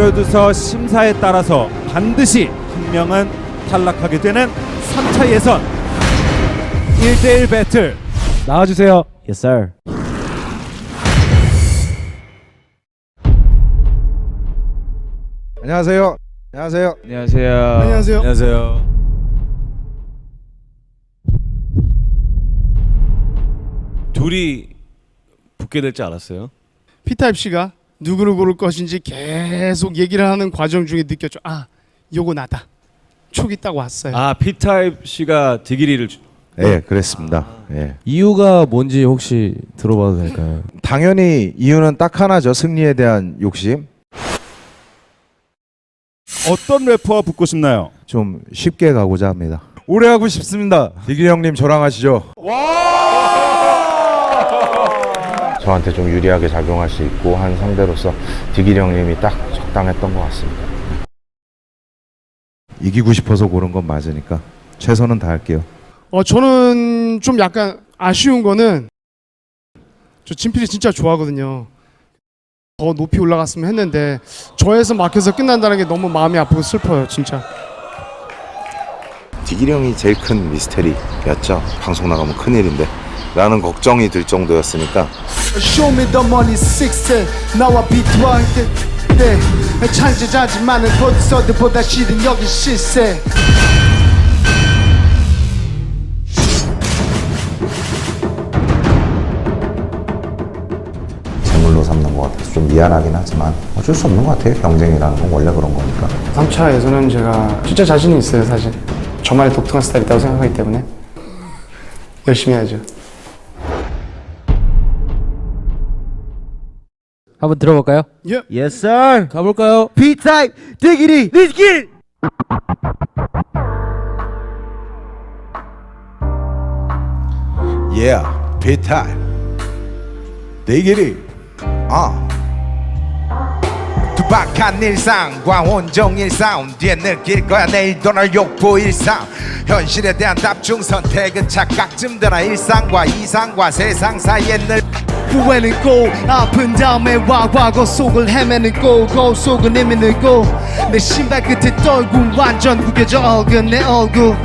프로듀서 심사에 따라서 반드시 한 명은 탈락하게 되는 3차 예선 1대1 배틀 나와주세요. Yes sir. 안녕하세요. 안녕하세요. 안녕하세요. 안녕하세요. 안녕하세요 둘이 붙게 될 줄 알았어요? P타입 씨가 누구를 고를 것인지 계속 얘기를 하는 과정 중에 느꼈죠. 아, 요거 나다. 촉이 딱 왔어요. 아 P타입 씨가 디기리를 주- 예, 그랬습니다. 예. 이유가 뭔지 혹시 들어봐도 될까요? 당연히 이유는 딱 하나죠. 승리에 대한 욕심. 어떤 래퍼와 붙고 싶나요? 좀 쉽게 가고자 합니다. 오래 하고 싶습니다. 디기 형님 저랑 하시죠. 저한테 좀 유리하게 작용할 수 있고 한 상대로서 디길 형님이 딱 적당했던 것 같습니다. 이기고 싶어서 고른 건 맞으니까 최선은 다할게요. 어, 저는 좀 약간 아쉬운 거는 저 진필이 진짜 좋아하거든요. 더 높이 올라갔으면 했는데 저에서 막혀서 끝난다는 게 너무 마음이 아프고 슬퍼요, 진짜. 디길 형이 제일 큰 미스테리였죠. 방송 나가면 큰일인데 라는 걱정이 들 정도였으니까 Show me the money 16 나와 비트와 때 창조자지만은 프로듀서들보다 싫은 여기 실세 제물로 삼는 것 같아서 좀 미안하긴 하지만 어쩔 수 없는 것 같아요. 경쟁이라는 건 원래 그런 거니까. 3차에서는 제가 진짜 자신이 있어요, 사실. 저만의 독특한 스타일이 있다고 생각하기 때문에 열심히 해야죠. 한번 들어볼까요? 예. Yes sir. 가볼까요? P-type 디기리 니길. Yeah, 비타임. 디기리. 아. 투박한 일상과 온종일 싸움 뒤에 느낄 거야 내일도 널 욕보일 삶 현실에 대한 답중 선택은 착각쯤 드나 일상과 이상과 세상 사이에 늘 후회는 고 아픈 다음에 와 과거 속을 헤매는 고 거울 속은 의미는 고내 신발 끝에 떨고 완전 구겨져 얼근 내 얼굴